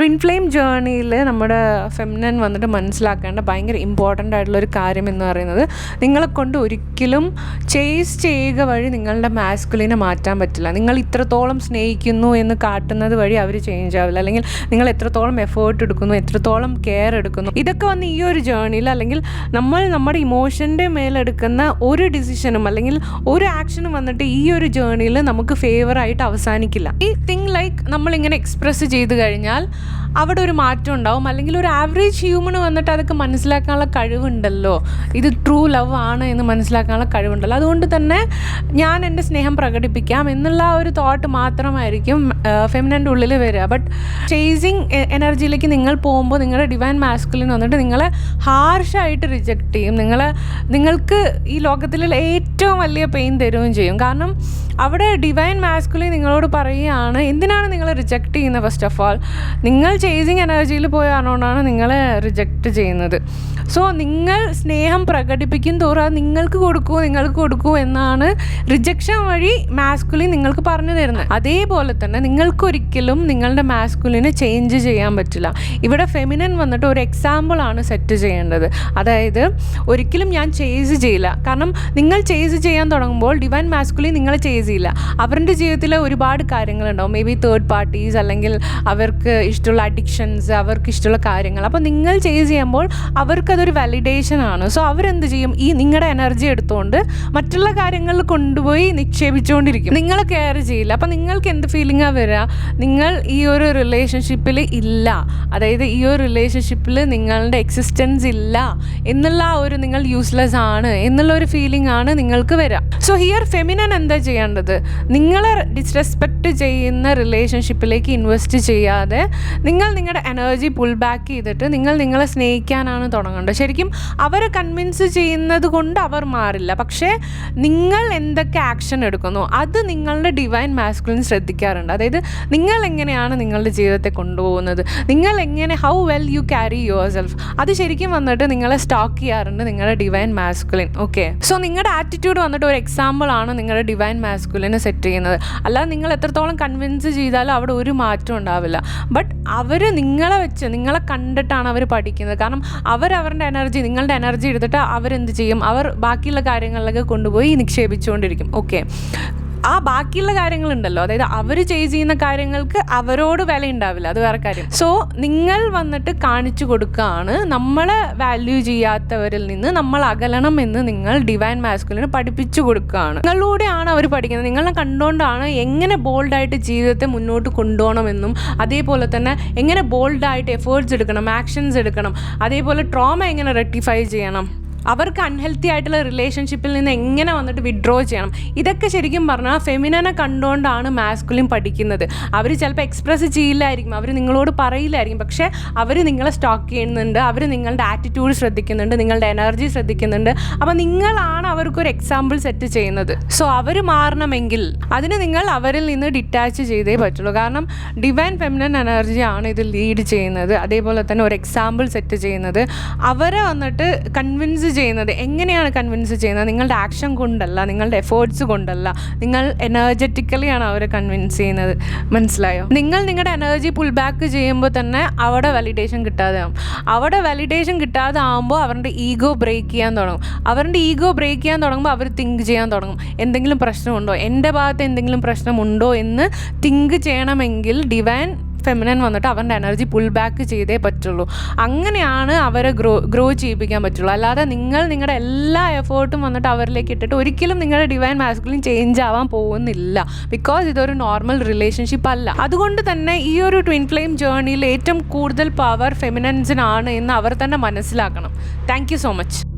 Twin flame ജേർണിയിൽ നമ്മുടെ feminine വന്നിട്ട് മനസ്സിലാക്കേണ്ട ഭയങ്കര ഇമ്പോർട്ടന്റ് ആയിട്ടുള്ള ഒരു കാര്യം എന്ന് പറയുന്നത് നിങ്ങളെ കൊണ്ട് ഒരിക്കലും ചേസ് ചെയ്യുക വഴി നിങ്ങളുടെ മാസ്കുലിനെ മാറ്റാൻ പറ്റില്ല. നിങ്ങൾ ഇത്രത്തോളം സ്നേഹിക്കുന്നു എന്ന് കാട്ടുന്നത് വഴി അവർ ചേഞ്ച് ആവില്ല. അല്ലെങ്കിൽ നിങ്ങൾ എത്രത്തോളം എഫേർട്ട് എടുക്കുന്നു എത്രത്തോളം കെയർ എടുക്കുന്നു. ഇതൊക്കെ വന്ന് ഈ ഒരു ജേർണിയിൽ അല്ലെങ്കിൽ നമ്മൾ നമ്മുടെ ഇമോഷന്റെ മേലെടുക്കുന്ന ഒരു ഡിസിഷനും അല്ലെങ്കിൽ ഒരു ആക്ഷനും വന്നിട്ട് ഈ ഒരു ജേർണിയിൽ നമുക്ക് ഫേവറായിട്ട് അവസാനിക്കില്ല. ഈ തിങ് ലൈക്ക് നമ്മളിങ്ങനെ എക്സ്പ്രസ് ചെയ്ത് കഴിഞ്ഞാൽ അവിടെ ഒരു മാറ്റം ഉണ്ടാവും. അല്ലെങ്കിൽ ഒരു ആവറേജ് ഹ്യൂമൺ വന്നിട്ട് അതൊക്കെ മനസ്സിലാക്കാനുള്ള കഴിവുണ്ടല്ലോ. ഇത് ട്രൂ ലവ് ആണ് എന്ന് മനസ്സിലാക്കാനുള്ള കഴിവുണ്ടല്ലോ. അതുകൊണ്ട് തന്നെ ഞാൻ എന്റെ സ്നേഹം പ്രകടിപ്പിക്കാം എന്നുള്ള ആ ഒരു തോട്ട് മാത്രമായിരിക്കും ഫെമിനന്റെ ഉള്ളിൽ വരിക. ബട്ട് ചേസിങ് എനർജിയിലേക്ക് നിങ്ങൾ പോകുമ്പോൾ നിങ്ങളുടെ ഡിവൈൻ മാസ്കുലിൻ വന്നിട്ട് നിങ്ങളെ ഹാർഷായിട്ട് റിജക്റ്റ് ചെയ്യും. നിങ്ങളെ നിങ്ങൾക്ക് ഈ ലോകത്തിലുള്ള ഏറ്റവും വലിയ പെയിൻ തരുകയും ചെയ്യും. കാരണം അവിടെ ഡിവൈൻ മാസ്കുലി നിങ്ങളോട് പറയുകയാണ് എന്തിനാണ് നിങ്ങൾ റിജക്റ്റ് ചെയ്യുന്നത് ഫസ്റ്റ് ഓഫ് ഓൾ നിങ്ങൾ ചേസിങ് എനർജിയിൽ പോയാണോണ്ടാണ് നിങ്ങളെ റിജക്റ്റ് ചെയ്യുന്നത്. സോ നിങ്ങൾ സ്നേഹം പ്രകടിപ്പിക്കും തോറും അത് നിങ്ങൾക്ക് കൊടുക്കൂ നിങ്ങൾക്ക് കൊടുക്കൂ എന്നാണ് റിജക്ഷൻ വഴി മാസ്കുലി നിങ്ങൾക്ക് പറഞ്ഞു തരുന്നത്. അതേപോലെ തന്നെ നിങ്ങൾക്കൊരിക്കലും നിങ്ങളുടെ മാസ്കുലിനെ ചേഞ്ച് ചെയ്യാൻ പറ്റില്ല. ഇവിടെ ഫെമിനൻ വന്നിട്ട് ഒരു എക്സാമ്പിളാണ് സെറ്റ് ചെയ്യേണ്ടത്. അതായത് ഒരിക്കലും ഞാൻ ചേസ് ചെയ്യില്ല. കാരണം നിങ്ങൾ ചേസ് ചെയ്യാൻ തുടങ്ങുമ്പോൾ ഡിവൈൻ മാസ്കുലി നിങ്ങളെ ചേസ് ചെയ്യില്ല. അവരുടെ ജീവിതത്തിൽ ഒരുപാട് കാര്യങ്ങളുണ്ടാവും. മേ ബി തേർഡ് പാർട്ടീസ് അല്ലെങ്കിൽ അവർക്ക് ഇഷ്ടമുള്ള അഡിക്ഷൻസ് അവർക്ക് ഇഷ്ടമുള്ള കാര്യങ്ങൾ. അപ്പോൾ നിങ്ങൾ ചേസ് ചെയ്യുമ്പോൾ അവർക്കതൊരു വാലിഡേഷൻ ആണ്. സോ അവരെന്ത് ചെയ്യും? ഈ നിങ്ങളുടെ എനർജി എടുത്തുകൊണ്ട് മറ്റുള്ള കാര്യങ്ങളിൽ കൊണ്ടുപോയി നിക്ഷേപിച്ചുകൊണ്ടിരിക്കും നിങ്ങൾ കെയർ ചെയ്യില്ല. അപ്പോൾ നിങ്ങൾക്ക് എന്ത് ഫീലിംഗാണ് വരിക നിങ്ങൾ ഈ ഒരു റിലേഷൻഷിപ്പിൽ ഇല്ല. അതായത് ഈ ഒരു റിലേഷൻഷിപ്പിൽ നിങ്ങളുടെ എക്സിസ്റ്റൻസ് ഇല്ല എന്നുള്ള ഒരു നിങ്ങൾ യൂസ്ലെസ് ആണ്. എന്നുള്ള ഒരു ഫീലിംഗ് ആണ് നിങ്ങൾക്ക് വരിക സോ ഹിയർ ഫെമിനൻ എന്താ ചെയ്യേണ്ടത്. നിങ്ങളെ ഡിസ്റെസ്പെക്റ്റ് ചെയ്യുന്ന റിലേഷൻഷിപ്പിലേക്ക് ഇൻവെസ്റ്റ് ചെയ്യാതെ നിങ്ങൾ നിങ്ങളുടെ എനർജി പുൾ ബാക്ക് ചെയ്തിട്ട് നിങ്ങൾ നിങ്ങളെ സ്നേഹിക്കാനാണ് തുടങ്ങേണ്ടത്. ശരിക്കും അവരെ കൺവിൻസ് ചെയ്യുന്നത് കൊണ്ട് അവർ മാറില്ല. പക്ഷേ നിങ്ങൾ എന്തൊക്കെ ആക്ഷൻ എടുക്കുന്നു അത് നിങ്ങളുടെ ഡിവൈൻ മാസ്കുലിൻ ശ്രദ്ധിക്കാറുണ്ട്. അതായത് നിങ്ങൾ എങ്ങനെയാണ് നിങ്ങളുടെ ജീവിതത്തെ കൊണ്ടുപോകുന്നത് നിങ്ങൾ എങ്ങനെ how well you carry yourself അത് ശരിക്കും വന്നിട്ട് നിങ്ങളെ സ്റ്റോക്ക് ചെയ്യാറുണ്ട് നിങ്ങളുടെ ഡിവൈൻ മാസ്കുലിൻ ഓക്കെ സോ നിങ്ങളുടെ ആറ്റിറ്റ്യൂഡ് വന്നിട്ട് ഒരു എക്സാമ്പിൾ ആണ് നിങ്ങളുടെ ഡിവൈൻ മാസ്കുലിനെ സെറ്റ് ചെയ്യുന്നത്. അല്ലാതെ നിങ്ങൾ എത്രത്തോളം കൺവിൻസ് ചെയ്താലും അവിടെ ഒരു മാറ്റം ഉണ്ടാവില്ല. ബട്ട് അവർ നിങ്ങളെ വെച്ച് നിങ്ങളെ കണ്ടിട്ടാണ് അവർ പഠിക്കുന്നത്. കാരണം അവർ അവരുടെ എനർജി നിങ്ങളുടെ എനർജി എടുത്തിട്ട് അവരെന്ത് ചെയ്യും? അവർ ബാക്കിയുള്ള കാര്യങ്ങളിലൊക്കെ കൊണ്ടുപോയി നിക്ഷേപിച്ചുകൊണ്ടിരിക്കും. ഓക്കെ ആ ബാക്കിയുള്ള കാര്യങ്ങളുണ്ടല്ലോ. അതായത് അവർ ചേസ് ചെയ്യുന്ന കാര്യങ്ങൾക്ക് അവരോട് വില ഉണ്ടാവില്ല അത് വേറെ കാര്യം. സോ നിങ്ങൾ വന്നിട്ട് കാണിച്ചു കൊടുക്കുകയാണ് നമ്മളെ വാല്യൂ ചെയ്യാത്തവരിൽ നിന്ന് നമ്മൾ അകലണം എന്ന് നിങ്ങൾ ഡിവൈൻ മാസ്കുലിന് പഠിപ്പിച്ചു കൊടുക്കുകയാണ് നിങ്ങളിലൂടെയാണ് അവർ പഠിക്കുന്നത്. നിങ്ങളെ കണ്ടുകൊണ്ടാണ് എങ്ങനെ ബോൾഡായിട്ട് ജീവിതത്തെ മുന്നോട്ട് കൊണ്ടുപോകണമെന്നും അതേപോലെ തന്നെ എങ്ങനെ ബോൾഡായിട്ട് എഫേർട്സ് എടുക്കണം ആക്ഷൻസ് എടുക്കണം അതേപോലെ ട്രോമ എങ്ങനെ റെക്ടിഫൈ ചെയ്യണം. അവർക്ക് അൺഹെൽത്തി ആയിട്ടുള്ള റിലേഷൻഷിപ്പിൽ നിന്ന് എങ്ങനെ വന്നിട്ട് വിഡ്രോ ചെയ്യണം? ഇതൊക്കെ ശരിക്കും പറഞ്ഞാൽ ഫെമിനനെ കണ്ടുകൊണ്ടാണ് മാസ്കുലിൻ പഠിക്കുന്നത്. അവർ ചിലപ്പോൾ എക്സ്പ്രസ് ചെയ്യില്ലായിരിക്കും അവർ നിങ്ങളോട് പറയില്ലായിരിക്കും. പക്ഷേ അവർ നിങ്ങളെ സ്റ്റോക്ക് ചെയ്യുന്നുണ്ട് അവർ നിങ്ങളുടെ ആറ്റിറ്റ്യൂഡ് ശ്രദ്ധിക്കുന്നുണ്ട് നിങ്ങളുടെ എനർജി ശ്രദ്ധിക്കുന്നുണ്ട്. അപ്പോൾ നിങ്ങളാണ് അവർക്കൊരു എക്സാമ്പിൾ സെറ്റ് ചെയ്യുന്നത്. സോ അവർ മാറണമെങ്കിൽ അതിന് നിങ്ങൾ അവരിൽ നിന്ന് ഡിറ്റാച്ച് ചെയ്തേ പറ്റുള്ളൂ. കാരണം ഡിവൈൻ ഫെമിനൻ എനർജിയാണ് ഇത് ലീഡ് ചെയ്യുന്നത്. അതേപോലെ തന്നെ ഒരു എക്സാമ്പിൾ സെറ്റ് ചെയ്യുന്നത്. അവരെ വന്നിട്ട് കൺവിൻസ് ചെയ്യുന്നത്? എങ്ങനെയാണ് കൺവിൻസ് ചെയ്യുന്നത്? നിങ്ങളുടെ ആക്ഷൻ കൊണ്ടല്ല നിങ്ങളുടെ എഫേർട്സ് കൊണ്ടല്ല നിങ്ങൾ എനർജറ്റിക്കലിയാണ് അവരെ കൺവിൻസ് ചെയ്യുന്നത്. മനസ്സിലായോ? നിങ്ങൾ നിങ്ങളുടെ എനർജി പുൾ ബാക്ക് ചെയ്യുമ്പോൾ തന്നെ അവിടെ വാലിഡേഷൻ കിട്ടാതെ ആവും. അവിടെ വാലിഡേഷൻ കിട്ടാതെ ആകുമ്പോൾ അവരുടെ ഈഗോ ബ്രേക്ക് ചെയ്യാൻ തുടങ്ങും. അവരുടെ ഈഗോ ബ്രേക്ക് ചെയ്യാൻ തുടങ്ങുമ്പോൾ അവർ തിങ്ക് ചെയ്യാൻ തുടങ്ങും. എന്തെങ്കിലും പ്രശ്നമുണ്ടോ? എന്റെ ഭാഗത്ത് എന്തെങ്കിലും പ്രശ്നമുണ്ടോ എന്ന് തിങ്ക് ചെയ്യണമെങ്കിൽ ഡിവൈൻ ഫെമിനൻ വന്നിട്ട് അവരുടെ എനർജി പുൾ ബാക്ക് ചെയ്തേ പറ്റുള്ളൂ. അങ്ങനെയാണ് അവരെ ഗ്രോ ഗ്രോ ചെയ്യിപ്പിക്കാൻ പറ്റുള്ളൂ. അല്ലാതെ നിങ്ങൾ നിങ്ങളുടെ എല്ലാ എഫേർട്ടും വന്നിട്ട് അവരിലേക്ക് ഇട്ടിട്ട് ഒരിക്കലും നിങ്ങളുടെ ഡിവൈൻ മാസ്കുലിൻ ചേഞ്ച് ആവാൻ പോകുന്നില്ല. ബിക്കോസ് ഇതൊരു നോർമൽ റിലേഷൻഷിപ്പ് അല്ല. അതുകൊണ്ട് തന്നെ ഈ ഒരു ട്വിൻ ഫ്ലെയിം ജേർണിയിൽ ഏറ്റവും കൂടുതൽ പവർ ഫെമിനൻസിനാണ് എന്ന് അവർ തന്നെ മനസ്സിലാക്കണം. Thank so much